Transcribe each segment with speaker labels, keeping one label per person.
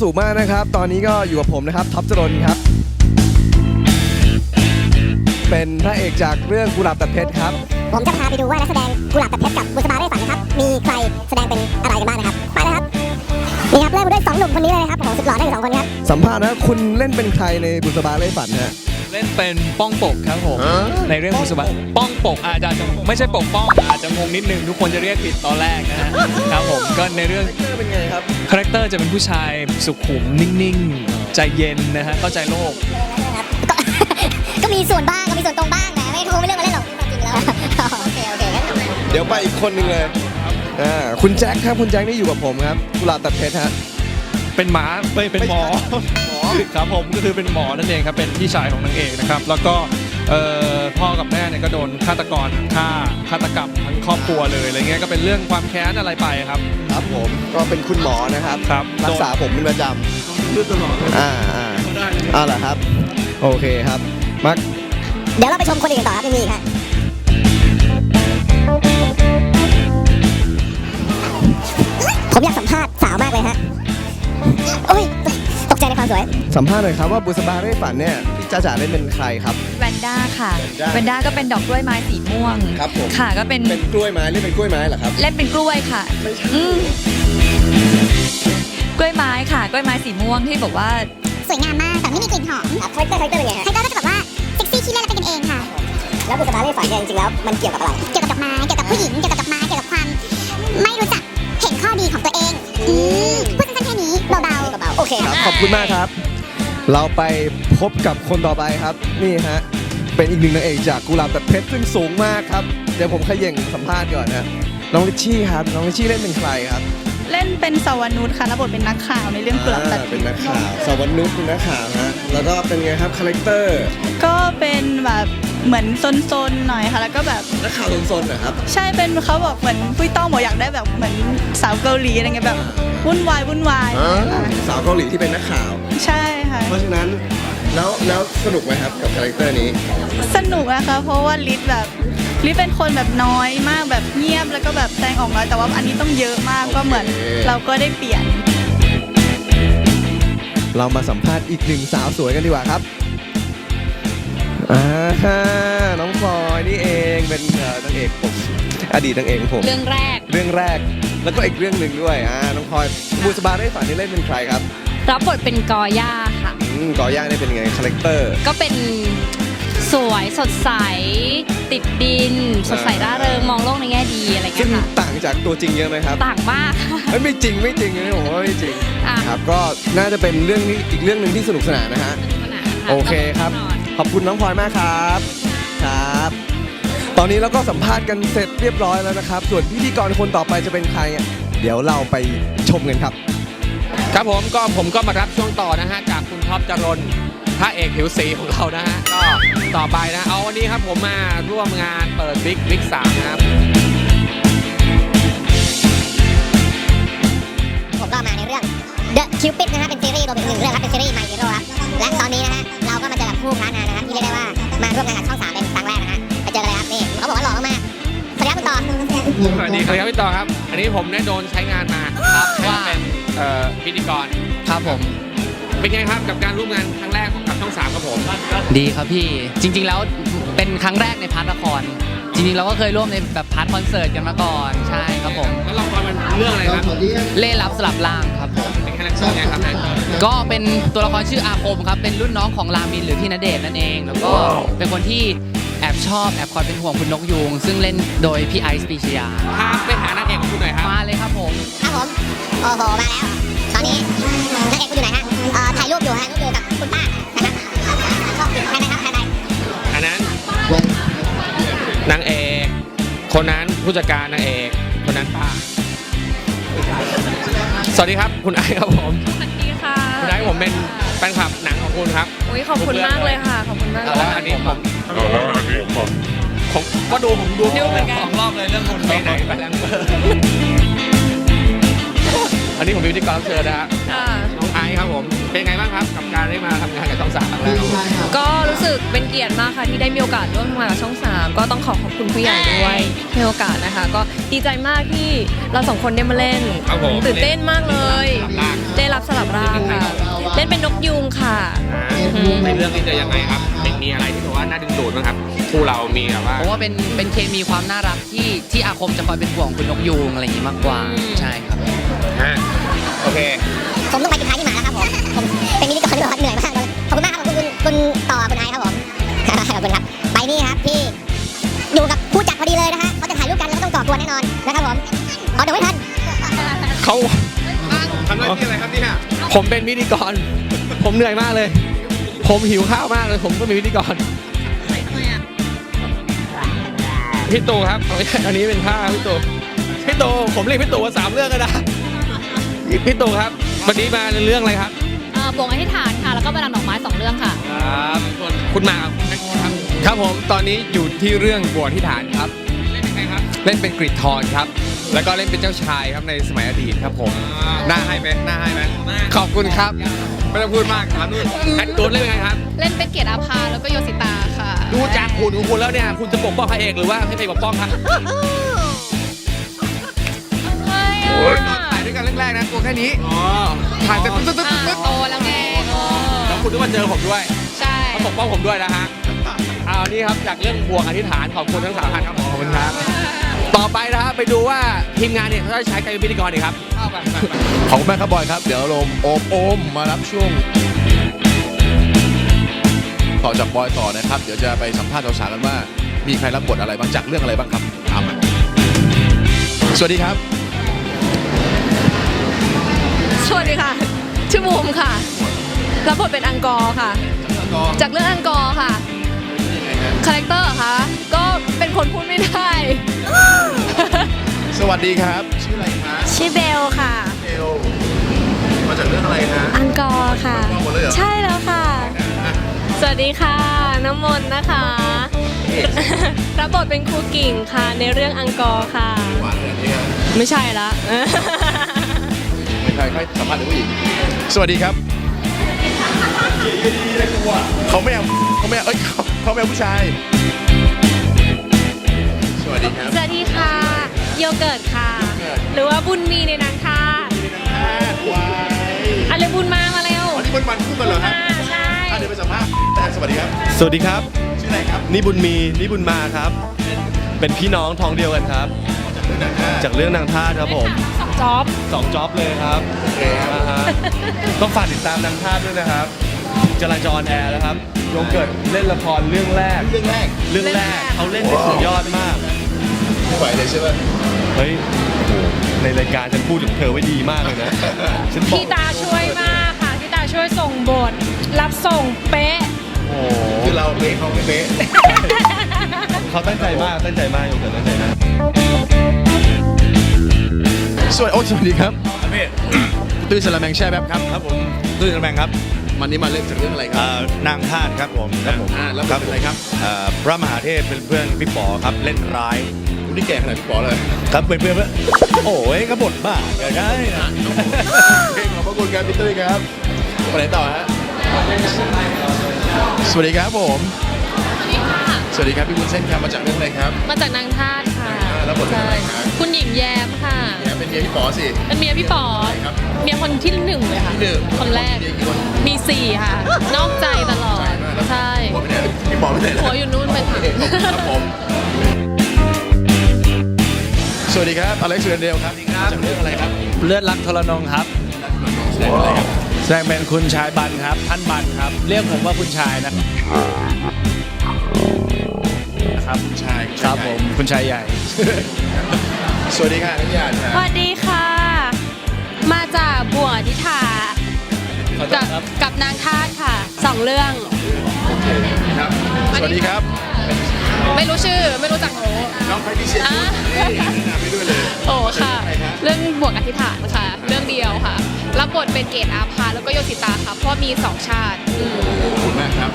Speaker 1: สุมากนะครับ ตอนนี้ก็อยู่กับผมนะครับท็อปจรนครับ เป็นพระเอกจากเรื่องกุหลาบตัดเพชรครับ
Speaker 2: ผมจะพาไปดูว่านักแสดงกุหลาบตัดเพชรกับบุษบาเร่ฝันนะครับ มีใครแสดงเป็นอะไรกันบ้างนะครับ ไปเลยครับ นี่ครับเริ่มมาด้วยสองหนุ่มคนนี้เลยนะครับโอ้โหสุดหล่อได้อยู่สองคนครับ
Speaker 1: สัมภาษณ์นะคุณเล่นเป็นใครในบุษบาเล่ฝันฮะ
Speaker 3: เล่นเป็นป้องปกครับผมในเรื่องมุสบะป้องปกอาจจะไม่ใช่ปกป้องอาจจะงงนิดนึงทุกคนจะเรียกผิดตอนแรกนะฮะครับผมก็ในเรื่อง
Speaker 1: เป็นไงครับ
Speaker 3: คาแรคเตอร์จะเป็นผู้ชายสุขุมนิ่งๆ ใจเย็นนะฮะเข้าใจโลก
Speaker 2: ก็มีส่วนบ้างก็มีส่วนตรงบ้างนะไม่โทรไม่เรื่องมาเล่นหรอกจริงแล้วโอเคโอเคงั้น
Speaker 1: เดี๋ยวไปอีกคนหนึ่งเลยอ่าคุณแจ็คครับคุณแจ็คนี่อยู่กับผมครับกุหลาบตัดเพชรฮะ
Speaker 4: เป็นหมาไม่เป็นหมอ
Speaker 1: หมอ
Speaker 4: ครับผมก็คือเป็นหมอนั่นเองครับเป็นพี่ชายของนางเอกนะครับ แล้วก็เอ่อพ่อกับแม่เนี่ยก็โดนฆาตกรฆ่าฆาตกรรมทั้งครอบครัวเลยอะไรเงี้ยก็เป็นเรื่องความแค้นอะไรไปครับ
Speaker 1: ครับผมก็เป็นคุณหมอนะครับ
Speaker 4: ครับ
Speaker 1: รักษาผมเป็นประจ
Speaker 4: เลือดตลอดำ
Speaker 1: อ่าอ่าอ่าเหรอครับ โอเคครับมัก
Speaker 2: เดี๋ยวเราไปชมคนอื่นต่อครับยังมีอีกฮะผมอยากสัมภาษณ์สาวมากเลยฮะ โอ้ย สวย
Speaker 1: สัมภาษณ์หน่อยครับว่าบุษบาเร่ฝันเนี่ยพี่จ้าจ๋าเล่นเป็นใครครับ
Speaker 5: แวนด้าค่ะ
Speaker 1: แวนด้า
Speaker 5: แวนด้าก็เป็นดอกกล้วยไม้สีม่วง
Speaker 1: ครับผม
Speaker 5: ค่ะก็เป็น
Speaker 1: เป็นกล้วยไม้เล่นเป็นกล้วยไม้เหรอครับ
Speaker 5: เล่นเป็นกล้วยค่ะ
Speaker 1: ไม่ใช่
Speaker 5: อืมกล้วยไม้ค่ะ กล้วยไม้สีม่วงที่บอกว่า
Speaker 2: สวยงามมากแต่ไม่มีกลิ่นหอมครับคาแรคเตอร์คาแรคเตอร์เป็นไงฮะคาแรคเตอร์ก็จะแบบว่าเซ็กซี่ขี้เล่นและเป็นกันเองค่ะ แล้วบุษบาเร่ฝันเนี่ยจริงๆแล้วมันเกี่ยวกับอะไร เกี่ยวกับดอกไม้ เกี่ยวกับผู้หญิง เกี่ยวกับดอกไม้ เกี่ยวกับความ ไม่รู้จักเห็นข้อดีของตัวเองอืม เบาๆโอเค
Speaker 1: ครับขอบคุณมากครับ เราไปพบกับคนต่อไปครับ นี่ฮะ เป็นอีกหนึ่งนางเอกจากกุหลาบตัดเพชรซึ่งสูงมากครับ เดี๋ยวผมขย่งสัมภาษณ์ก่อนนะ น้องลิชชี่ครับ น้องลิชชี่เล่นเป็นใครครับ
Speaker 6: เล่นเป็นสวนุชค่ะรับบทเป็นนักข่าวในเรื่องกุหลาบตัด
Speaker 1: อ่าเป็นนักข่าวสวรรค์นุชเป็นนักข่าวฮะแล้วก็เป็นไงครับคาแรคเตอร์
Speaker 6: ก็เป็นแบบเหมือนซนๆหน่อยค่ะแล้วก็แบบ
Speaker 1: นักข่าวซนๆนะครับ
Speaker 6: ใช่เป็นเขาบอกเหมือนปุ้ยต้องบอกอยากได้แบบเหมือนสาวเกาหลีอะไรเงี้ยแบบวุ่นวายวุ่นวาย
Speaker 1: สาวเกาหลีที่เป็นนักข่าว
Speaker 6: ใช่ค่ะ
Speaker 1: เพราะฉะนั้นแล้วแล้วสนุกไหมครับกับคาแรคเตอร์นี้
Speaker 6: สนุกนะคะเพราะว่าลิศแบบ ลิศเป็นคนแบบน้อยมากแบบเงียบแล้วก็แบบแสดงออกน้อยแต่ว่าอันนี้ต้องเยอะมากก็เหมือน
Speaker 1: โอเค
Speaker 6: เราก็ได้เปลี่ยน
Speaker 1: เรามาสัมภาษณ์อีกหนึ่งสาวสวยกันดีกว่าครับอ่าน้องพลอยนี่เองเป็นเอ่อนางเอกผมอดีตนางเอกของผม
Speaker 5: เรื่องแรก
Speaker 1: เรื่องแรกแล้วก็อีกเรื่องหนึ่งด้วยอ่าน้องพลอยบูสบาได้ฝันนี่เล่นเป็นใครครับ
Speaker 5: รับบทเป็นกอย่าค่ะ
Speaker 1: อืมก่อย่าได้เป็นไงคาแรคเตอร์
Speaker 5: ก็เป็น สวยสดใส ติดดิน สดใสร่าเริงมองโลกในแง่ดีอะไร
Speaker 1: ซึ่
Speaker 5: เงี้
Speaker 1: ง
Speaker 5: ยค่ะ
Speaker 1: ต่างจากตัวจริงเยอะไหมครับ
Speaker 5: ต่างมากค่ะ
Speaker 1: เอ้ยไม่จริงไม่จริงนะผมว่าไม่จริง
Speaker 5: อะ
Speaker 1: ครับก็น่าจะเป็นเรื่องนี้อีกเรื่องหนึ่งที่สนุกสนานนะฮะโอเคครับขอบคุณน้องพลอยมากครับ ครับ ตอนนี้เราก็สัมภาษณ์กันเสร็จเรียบร้อยแล้วนะครับ ส่วนพิธีกรคนต่อไปจะเป็นใครอะเดี๋ยวเราไปชมกันครับ
Speaker 7: ครับผมก็ผมก็มารับช่วงต่อนะฮะจากคุณท็อปจรน พระเอกผิวสีของเรานะฮะก็ต่อไปนะ เอาวันนี้ครับผมมาร่วมงานเปิดบิ๊กบิ๊กสามนะครับ
Speaker 2: ผมก็มาในเรื่อง The Cupid นะฮะเป็นซีรีส์รวมเป็นหนึ่งเรื่องครับเป็นซีรีส์ My Hero ครับและตอนนี้นะฮะเราก็มาเจอกับคู่พระนางนะครับที่เรียกได้ว่ามาร่วมงานกับช่องสามเป็นครั้งแรกนะฮะไปเจอกันเลยครับนี่เขาบอกว่าหล่อมากๆสวัสดีครับคุณต่อ
Speaker 7: สวัสดีครับพี่ต่อครับ อันนี้ผมได้โดนใช้งานมาครับว่าเป็นเอ่อพิธีกร
Speaker 8: ครับผม
Speaker 7: เป็นไงครับกับการร่วมงานครั้งแรกของกับช่องสามครับผม
Speaker 8: ดีครับพี่จริง ๆ แล้วเป็นครั้งแรกในพาร์ทละคร จริงๆเราก็เคยร่วมในแบบพาร์ทคอนเสิร์ตกันมาก่อนใช่ครับผม
Speaker 7: แล้วละครมันเรื่องอะไรครับ
Speaker 8: เล่รับสลับล่างครับผม
Speaker 7: เป็นคาแรคเตอร์ไงครับเนี่ย
Speaker 8: ก็เป็นตัวละครชื่ออาคมครับเป็นรุ่นน้องของรามินหรือพี่ณเดชน์นั่นเอง แล้วก็เป็นคนที่แอบชอบแอบคอยเป็นห่วงคุณนกยูงซึ่งเล่นโดยพี่ไอซ์ปรีชยา
Speaker 7: พาไปหานางเอกของคุณหน่อยครับ
Speaker 8: มาเลยครับผม
Speaker 2: ครับผมโอ้โหมาแล้วตอนนี้นางเอกคุณอยู่ไหน นา
Speaker 7: งเอกคนนั้นผู้จัดการนางเอกคนนั้นป้า สวัสดีครับคุณไอซ์ครับผม
Speaker 5: สวัสดีค่ะ
Speaker 7: คุณไอซ์ผมเป็นแฟนคลับหนังของคุณครับ
Speaker 5: อุ้ยขอบคุณมากเลยค่ะ ขอบคุณมากเล
Speaker 7: แล้ว
Speaker 5: ย
Speaker 7: อันนี้ผมผมก็ดูผมดู
Speaker 5: ดูเหมือนกัน
Speaker 7: สองรอบเลยเรื่องคุณไปไหนไปแลมเบอร์อันนี้ผมเป็นพิธีกรรับเชิญนะฮะ เป็นไงบ้างครับกับการได้มาทำงานกับช่องสามครั้งแรกครับผม
Speaker 5: ก็รู้รู้สึกเป็นเกียรติมากค่ะที่ได้มีโอกาสร่วมทำงานกับช่อง 3 ก็ต้องขอขอบคุณผู้ใหญ่ด้วยให้โอกาสนะคะ ก็ดีใจมากที่เราสองคนได้มาเล่น
Speaker 7: ครับผม
Speaker 5: ตื่นเต้นมากเลย
Speaker 7: สลับร่าง
Speaker 5: ได้รับสลับร่างค่ะ เล่นเป็นนกยูงค่ะ
Speaker 7: ในเรื่องนี้จะยังไงครับมีอะไรที่แบบว่าน่าดึงดูดบ้างครับคู่เรามีแบบว่า
Speaker 8: เพราะว่าเป็นเป็นเคมีความน่ารักที่ที่อาคมจะคอยเป็นห่วงคุณนกยูงอะไรอย่างนี้มากกว่า
Speaker 5: อืม
Speaker 8: ใช่ครับ
Speaker 7: ฮะโอเค
Speaker 2: ผมต้องไปปิดท้าย ต่อคุณไอซ์ครับผม ขอบคุณครับ ไปนี่ครับพี่อยู่กับผู้จัดพอดีเลยนะฮะเขาจะถ่ายรูปกันแล้วก็ต้องก่อกวนแน่นอนนะครับผมขอเดี๋ยวไม่ทัน
Speaker 9: เขา
Speaker 7: ทำหน้าที่อะไรครับเนี่ย
Speaker 9: ผมเป็นพิธีกร ผมเหนื่อยมากเลย ผมหิวข้าวมากเลย ผมก็เป็นพิธีกรพี่ตู่ครับเอาไม่ใช่อันนี้เป็นผ้าพี่ตู่พี่ตู่ผมเรียกพี่ตู่มาสามเรื่องแล้วนะพี่ตู่ครับ วันนี้มาในเรื่องอะไรครับ
Speaker 5: เอ่อปวงอธิษฐานค่ะ แล้วก็ประดับดอกไม้สองเรื่องค่ะ
Speaker 7: ครับส่วนคุณหมากกับคุณแตงโมครับ
Speaker 10: ครับผมตอนนี้อยู่ที่เรื่องบวชที่ฐานครับ
Speaker 7: เล่นเป็นใครครับ
Speaker 10: เล่นเป็นกริดทอนครับ แล้วก็เล่นเป็นเจ้าชายครับในสมัยอดีตครับผม
Speaker 7: หน้าให้ไหมหน้าให้ไหม
Speaker 10: ขอบคุณครับ
Speaker 7: ไม่ต้องพูดมากถามนู่นแอดตูนเล่นเป็นไงครับ
Speaker 5: เล่นเป็นเกียรติอาภาแล้วก็โยสิตาค่ะ
Speaker 7: ดูจากหุ่นของคุณแล้วเนี่ยคุณจะปกป้องพระเอกหรือว่าให้พระเอกปกป้องครับถ่ายด้วย กันแรกๆนะตัวแค่นี้อ๋อถ่ายแต่ตึ๊ดตึ๊ดตึ๊ดตึ๊ด
Speaker 5: โตแล้วไงเออ
Speaker 7: แล้วคุณต้องมาเจอผมด้วย
Speaker 5: ใช่
Speaker 7: เขาปกป้องผมด้วยนะฮะเอานี่ครับจากเรื่องบวงอธิษฐานขอบคุณทั้งสามท่านครับขอบคุณครับ ต่อไปนะครับไปดูว่าทีมงานเนี่ยเขาจะใช้ใครเป็นพิธีกรดีครับเข้าไป
Speaker 11: ขอบคุณมากครับบอยครับ เดี๋ยวลมโอมโอมมารับช่วงต่อจากบอยต่อนะครับ เดี๋ยวจะไปสัมภาษณ์สาวๆกันว่า มีใครรับบทอะไรบ้างจากเรื่องอะไรบ้างครับตามมาสวัสดีครับ
Speaker 5: สวัสดีค่ะ ชื่อบูมค่ะ รับบทเป็นอังกอร์ค่ะ จากเรื่องอังกอร์ค่ะ คาแรคเตอร์เหรอคะ ก็เป็นคนพูดไม่ได้
Speaker 11: สวัสดีครับ ชื่ออะไรคะ
Speaker 5: ชื่อเบลค่ะ
Speaker 11: เอลมาจากเรื่องอะไรฮะ
Speaker 5: อังกอร์ค่ะ
Speaker 11: หมดเลยเหรอ
Speaker 5: ใช่แล้วค่ะ สวัสดีค่ะ น้ำมนต์นะคะรับบทเป็นครูกิ่งค่ะ ในเรื่องอังกอร์ค่ะ
Speaker 11: หวานเลยนี่ฮะ
Speaker 5: ไม่ใช่ละ
Speaker 11: ไม่ใช่ใครสัมภาษณ์เด็กผู้หญิงสวัสดีครับ เขาไม่เอาเขาไม่เอาเอ้ยเขาเขาไม่เอาผู้ชาย สวัสดีครับ
Speaker 5: สวัสดีค่ะ โยเกิร์ตค่ะ หรือว่าบุญมีในนางค่ะ
Speaker 11: วาย
Speaker 5: อะไรบุญมามาเร็ว
Speaker 11: วันนี้มันมันคู่กันเหรอฮะ
Speaker 5: อ่าใช่
Speaker 11: อะเดี๋ยวไปสัมภาษณ์แต่สวัสดีครับ
Speaker 12: สวัสดีครับ
Speaker 11: ชื่ออะไรครับ
Speaker 12: นี่บุญมี นี่บุญมาครับ เป็นพี่น้องท้องเดียวกันครับ จากเรื่องนางทาสครับผม
Speaker 5: สองจ็อบ
Speaker 12: สองจ็อบเลยครับอ่าฮะต้องฝากติดตามนางทาสด้วยนะครับจราจรแอร์นะครับโยเกิร์ตเล่นละครเรื่องแรก
Speaker 11: เรื่องแรก
Speaker 12: เรื่องแรกเขาเล่นได้สุดยอดมาก
Speaker 11: ไม่ไหวเลยใช่ไหม
Speaker 12: เฮ้ยโอ้โหในรายการฉันพูดถึงเธอไว้ดีมากเลยนะฉันบอก
Speaker 5: พี่ตาช่วยมากค่ะพี่ตาช่วยส่งบท รับส่งเป๊ะ
Speaker 12: โอ้โห
Speaker 11: คือเราเป๊ะเขาไม่เป๊ะ
Speaker 12: เขาตั้งใจมากตั้งใจมากโยเกิร์ตตั้งใจมาก
Speaker 11: สวัสดีโอ้สวัสดีครับตุ้ยสลาแมงแช่แป๊บครับ
Speaker 12: ครับผมตุ้ยกระแบงครับ
Speaker 11: วันนี้มาเล่นจากเรื่องอะไรครับ
Speaker 12: อ่านางทาสครับผมครับผม
Speaker 11: อ่าแล้วเป็นอะไรครับ
Speaker 12: อ่าพระมหาเทพเป็นเพื่อนพี่ป๋อครับเล่นร้าย
Speaker 11: คุณที่แก่ขนาดพี่ป๋อเลย
Speaker 12: ครับเป็นเพื่อนเพื่อนโอ้ยกบฏบ้าก็ได้นะ
Speaker 11: เพลงขอบพระคุณครับพี่ตุ้ยครับไปไหนต่อฮะสวัสดีครับผมสวัสดีครับพี่บุญเส้นครับมาจากเรื่องอะไรครับ
Speaker 5: มาจากนางทาส ค่ะ
Speaker 11: อ่าแล้วบทเป็นอะไรครับ
Speaker 5: คุณหญิงแย้มค่ะ
Speaker 11: เนี่ยเป็นเมียพี่ป๋อสิ
Speaker 5: เป็นเมียพี่ป๋อ
Speaker 11: ครับ
Speaker 5: เมียคนที่หนึ่งเลยค่ะ
Speaker 11: ที่หนึ่ง
Speaker 5: คนแรก
Speaker 11: เมียกี่คน
Speaker 5: มีสี่ค่ะ นอกใจตลอด ใช่
Speaker 11: หัวไปไหนพี่ป๋อไปไหน
Speaker 5: หัวอยู่นู่นไปค่ะ
Speaker 11: ครับผมสวัสดีครับอเล็กซ์เรนเดลครับจากเรื่องอะไรครับ
Speaker 10: เลือดรักทรนงครับ
Speaker 11: แสดงอะไรครับ
Speaker 10: แสดงเป็นคุณชายบันครับ ท่านบันครับ เรียกผมว่าคุณชายนะครับนะ ครับ
Speaker 11: ใช่
Speaker 10: ครับผมคุณชายใหญ่
Speaker 11: สวัสดีค่ะนักยานครับ
Speaker 5: สวัสดีค่ะ มาจากบ่วงอธิษฐานกับกับนางทาสค่ะสองเรื่อง
Speaker 11: ครับสวัสดีครับ
Speaker 5: ไม่รู้ชื่อไม่รู้จักหนู
Speaker 11: น้องไพพิเศษ
Speaker 5: อะ
Speaker 11: นี่แนะนำไปด้วยเลย
Speaker 5: โอ้ค่ะ
Speaker 11: ใครฮะ
Speaker 5: เรื่องบวกอธิษฐานค่ะ เรื่องเดียวค่ะรับบทเป็นเกตอาภาแล้วก็โยสิตาค่ะเพราะมีสองชาติอืม
Speaker 11: ขอบคุณมากครับ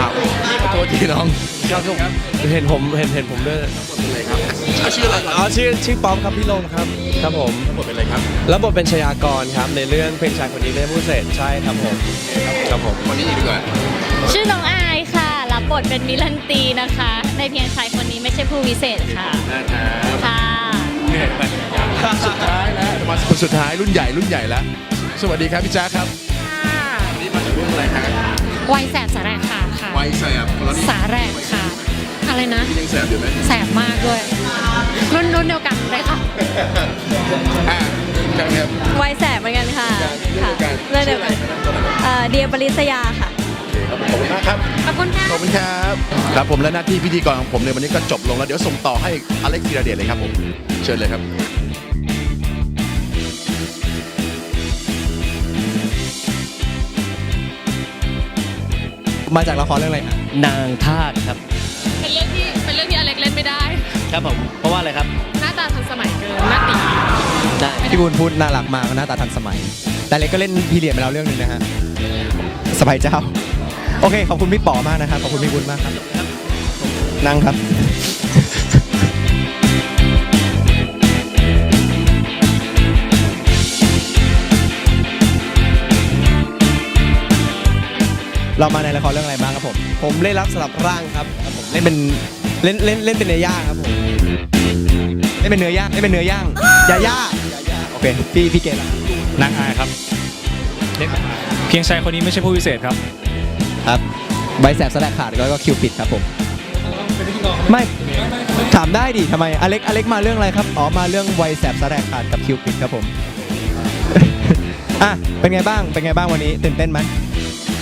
Speaker 10: ขอโทษทีน้องครับเห็นผมเห็นเห็นผมด้วย
Speaker 11: เป็นอะไรครับชื่ออะไรครับ
Speaker 10: อ๋อชื่อชื่อป๊อมครับพี่ลงครับครับผม
Speaker 11: บทเป็นอะไรครับ
Speaker 10: แล้วบทเป็นชยากรครับในเรื่องเพลงชายคนนี้ไม่ได้พูดเสร็จใช่ครับผมครับผม
Speaker 11: วันนี้อีกดีกว่า
Speaker 13: ชื่อน้องอายค่ะรับบทเป็นมิลันตีนะคะ ในเพียงชายคนนี้ไม่ใช่ผู้วิเศษค่ะค่ะ
Speaker 11: สุดท้ายแล้วมาคนสุดท้ายรุ่นใหญ่รุ่นใหญ่แล้วสวัสดีครับพี่จ้าครับวันนี้มาจากเรื่องอะไรฮะ
Speaker 13: วัยแสบสาแรกค่ะค่ะ
Speaker 11: ไวแสบแล้วนี่
Speaker 13: สาแรกค่ะ อะไรนะ
Speaker 11: ยังแสบอยู่ไหม
Speaker 13: แสบมากด้วย รุ่นรุ่นเดียวกันเลยค่ะ
Speaker 11: อ่าครับครับ
Speaker 6: วัยแสบเหมือนกันค่ะค่ะ
Speaker 11: เรื่
Speaker 6: เรื่
Speaker 11: อ
Speaker 6: องง
Speaker 11: เดี
Speaker 6: เดี
Speaker 11: ย
Speaker 6: ยวว
Speaker 11: กั
Speaker 6: กันนเอ่อเดียปริศยาค่ะ
Speaker 11: ขอบคุณมากครับ
Speaker 13: ขอบคุณค่ะ
Speaker 11: ขอบคุณครับ ครับผมและหน้าที่พิธีกรของผมในวันนี้ก็จบลงแล้วเดี๋ยวส่งต่อให้อเล็กซ์ธีรเดชเลยครับผม เชิญเลยครับ
Speaker 9: มาจากละครเรื่องอะไรฮะ
Speaker 14: นางทาสครับ
Speaker 5: เป็นเรื่องที่เป็นเรื่องที่อเล็กเล่นไม่ได้
Speaker 14: ครับผมเพราะว่าอะไรครับ
Speaker 5: หน้าตาทันสมัยเกินหน้าตี
Speaker 14: ได้
Speaker 9: พี่บุญพูดน่ารักมากหน้าตาทันสมัย แต่เล็กก็เล่นพีเรียดไปแล้วเรื่องหนึงนะฮะสบายเจ้า โอเคขอบคุณพี่ป๋อมากนะครับขอบคุณพี่บุญมากครับนั่งครับ เรามาในละครเรื่องอะไรบ้างครับผม ผมเล่นรับสลับร่างครับครับผมเล่นเป็นเล่นเล่นเล่นเป็นเนื้อย่างครับผมเล่นเป็นเนื้อย่างเล่นเป็นเนื้อย่างยาย่ายาย่าโอเคพี่พี่เกณฑ์ละ
Speaker 10: นางอายครับเล่นเพียงชายคนนี้ไม่ใช่ผู้วิเศษครับ
Speaker 9: ครับใบแสบสแลกขาดแล้วก็คิวปิดครับผมไม่ถามได้ดิทำไมอเล็กอเล็กมาเรื่องอะไรครับอ๋อมาเรื่องไวยแสบสแลกขาดกับคิวปิดครับผมอะเป็นไงบ้างเป็นไงบ้างวันนี้ตื่นเต้นไหม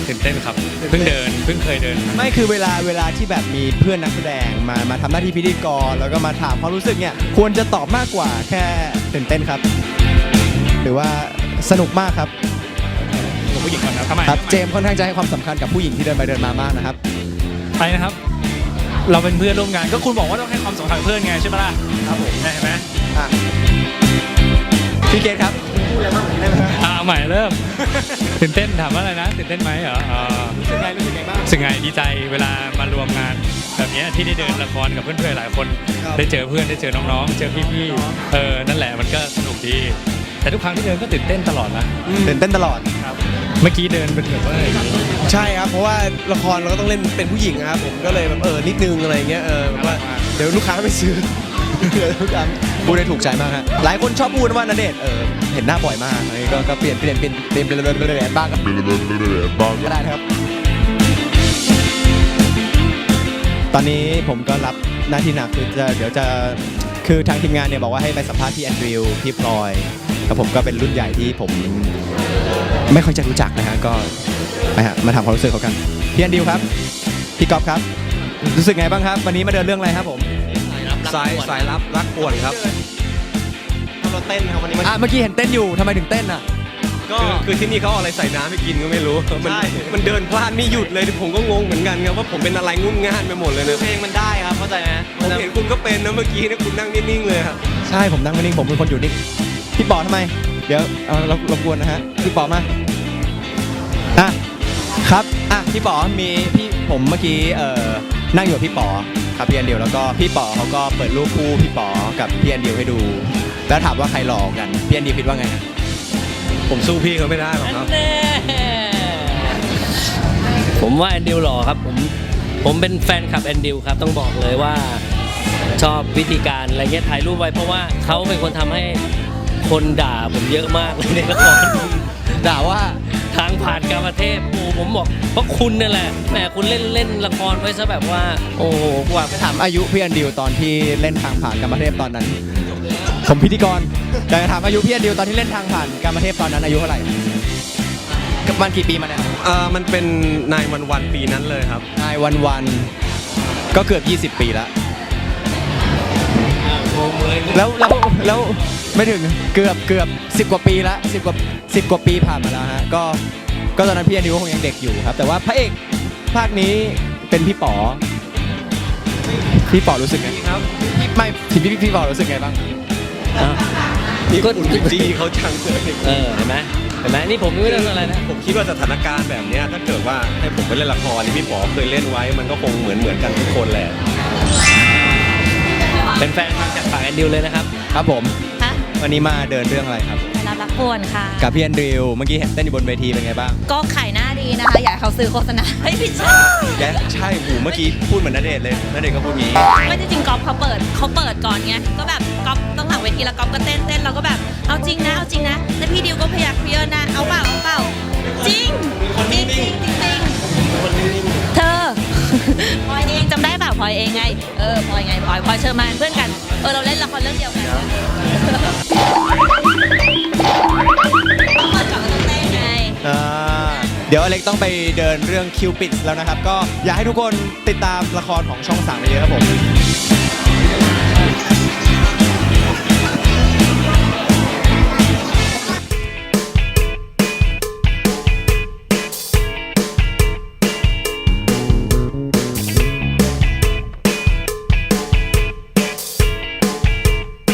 Speaker 10: ตื่นเต้นครับ เพิ่งเดิน เพิ่งเคยเดิน
Speaker 9: ไม่คือเวลาเวลาที่แบบมีเพื่อนนักแสดงมามาทำหน้าที่พิธีกร แล้วก็มาถามความรู้สึกเนี่ย ควรจะตอบมากกว่าแค่ตื่นเต้นครับ หรือว่าสนุกมากครับ
Speaker 10: ผู้หญิงก่อนนะทำไม
Speaker 9: ครับ เจมส์ค่อนข้างจะให้ความสำคัญกับผู้หญิงที่เดินไปเดินมามากนะครับ
Speaker 10: ไปนะครับ เราเป็นเพื่อนร่วมงาน ก็คุณบอกว่าต้องให้ความสำคัญกับเพื่อนไงใช่ไหมล่ะ ครับผมได้ไหม
Speaker 9: อะพี่เกตครับ
Speaker 10: อ่าเอา ใหม่เริ่ม ตื่นเต้นถามว่าอะไรนะตื่นเต้นไหมเหรออ่า
Speaker 9: รู้สึกไงรู้สึกไงบ้าง
Speaker 10: รู้สึกไงดีใจเวลามารวมงาน แบบเนี้ยที่ได้เดินละครกับเพื่อนๆหลายคน
Speaker 9: ครับ
Speaker 10: ได้เจอเพื่อนได้เจอน้องๆ เจอพี่ๆเออนั่นแหละมันก็สนุกดี แต่ทุกครั้งที่เดินก็ตื่นเต้นตลอดนะ
Speaker 9: ตื่นเต้นตลอด
Speaker 10: ครับเมื่อกี้เดินเป็นแบบว่า
Speaker 9: ใช่ครับ เพราะว่าละครเราก็ต้องเล่นเป็นผู้หญิงนะครับผมก็เลยแบบเออนิดนึงอะไรเงี้ยเออแบบว่าเดี๋ยวลูกค้าไม่ซื้อ ผู้ได้ถูกใจมากฮะหลายคนชอบพูนว่านันเดชเออเห็นหน้าบ่อยมากก็เปลี่ยนเปลี่ยนเปลี่ยนเปลี่ยนเปลี่ยนเปลี่ยนบ้างก็ได้นะครับ ตอนนี้ผมก็รับหน้าที่หนักคือจะเดี๋ยวจะคือทางทีมงานเนี่ยบอกว่าให้ไปสัมภาษณ์พี่แอนดริวพี่พลอยแต่ผมก็เป็นรุ่นใหญ่ที่ผมไม่ค่อยจะรู้จักนะฮะก็มาถามความรู้สึกเขากันพี่แอนดริวครับพี่กอฟครับ รู้สึกไงบ้างครับ วันนี้มาเดินเรื่องอะไรครับผม
Speaker 12: สายสายลับรักป่วนครับ
Speaker 9: เราเต้นครับวันนี้อะเมื่อกี้เห็นเต้นอยู่ทำไมถึงเต้นอะ
Speaker 12: ก็คือที่นี่เขาเอาอะไรใส่น้ำให้กินก็ไม่รู้มัน
Speaker 9: ใช่
Speaker 12: มันเดินพลาดไม่หยุดเลยผมก็งงเหมือนกันครับว่าผมเป็นอะไรงุ่นง่านไปหมดเลยนะ
Speaker 6: เพลงมันได้ครับเข้าใจไหม
Speaker 12: ผมเห็นคุณก็เป็นนะเมื่อกี้นะคุณนั่งนิ่งๆเลยครับ
Speaker 9: ใช่ผมนั่งไม่นิ่งผมเป็นคนอยู่นิ่งพี่ปอทำไม เดี๋ยวเอารบรบกวนนะฮะพี่ปอมาอะครับอะพี่ปอมีพี่ผมเมื่อกี้เอ่อนั่งอยู่กับพี่ปอ ครับพี่แอนดิวแล้วก็พี่ปอเขาก็เปิดรูปคู่พี่ปอกับพี่แอนดิวให้ดู แล้วถามว่าใครหล่อกันพี่แอนดิวคิดว่าไงฮะ
Speaker 12: ผมสู้พี่เขาไม่ได้หรอกครับ
Speaker 14: ผมว่าแอนดิวหล่อครับผมผมเป็นแฟนคลับแอนดิวครับต้องบอกเลยว่าชอบวิธีการอะไรเงี้ยถ่ายรูปไว้เพราะว่าเขาเป็นคนทำให้คนด่าผมเยอะมากเลยในละคร
Speaker 9: ด่าว่า
Speaker 14: ทางผ่านกรรมเทพโอ้ผมบอกเพราะคุณนี่แหละแหมคุณเล่นเล่นละครไว้ซะแบบว่า โอ้โหกว่า
Speaker 9: ถามอายุพี่แอนดิวตอนที่เล่นทางผ่านกรรมเทพตอนนั้น ผมพิธีกรอยากจะถามอายุพี่แอนดิวตอนที่เล่นทางผ่านกรรมเทพตอนนั้นอายุเท่าไหร่กับมันกี่ปีมาเนี่ย
Speaker 12: เอ่อมันเป็นนายวันวันๆปีนั้นเลยครับ
Speaker 9: นายวันวันก็เกือบ 20 ปีแล้วแล้วแล้วแล้วไม่ถึงเกือบเกือบสิบกว่าปีละสิบกว่า สิบกว่าปีผ่านมาแล้วฮะก็ก็ตอนนั้นพี่แอนดิวก็คงยังเด็กอยู่ครับ แต่ว่าพระเอกภาคนี้เป็นพี่ป๋อพี่ป๋อรู้สึกไงครับไม่พี่พี่พี่ป๋อรู้สึกไงบ้าง
Speaker 12: นี่คุณจี้เขาจังเลย
Speaker 14: เออเห็นไหมเห็นไหมนี่ผมไม่ได้อะไรนะ
Speaker 12: ผมคิดว่าสถานการณ์แบบเนี้ยถ้าเกิดว่าให้ผมไปเล่นละครที่พี่ป๋อเคยเล่นไว้ มันก็คงเหมือนเหมือนกันทุกคนแหละ
Speaker 14: เป็นแฟนมาจากปากแอนดิวเลยนะครับ
Speaker 9: ครับผม
Speaker 13: ฮะ
Speaker 9: วันนี้มาเดินเรื่องอะไรครับ
Speaker 13: รับรักป่วนค่ะ
Speaker 9: กับพี่แอนดริวเมื่อกี้เห็นเต้นอยู่บนเวทีเป็นไงบ้าง
Speaker 13: ก็ขายหน้าดีนะคะ อยากให้เขาซื้อโฆษณาให้พี่ชา
Speaker 9: แกใช่หูเมื่อกี้พูดเหมือนนเดชน์เลยนเดชน์ก็พูดงี้
Speaker 13: ไม่จริงๆก๊อฟเขาเปิดเขาเปิดก่อนไงก็แบบก๊อฟต้องหลังเวทีแล้วก๊อฟก็เต้นเต้นเราก็แบบเอาจริงนะเอาจริงนะแล้วพี่ดิวก็พยักเยอะนะเอาเปล่าเอาเปล่าจริงจริงจริงจริงจริงเธอ พลอยเองจำได้เปล่าพลอยเองไงเออพลอยไงพลอยพลอยเชอร์มานเพื่อนกันเออเราเล่นละครเรื่องเดียวกัน เดี๋
Speaker 9: ยวอเล็กต้องไปเดินเรื่องคิวปิดแล้วนะครับ ก็อยากให้ทุกคนติดตามละครของช่องสามเยอะครับผม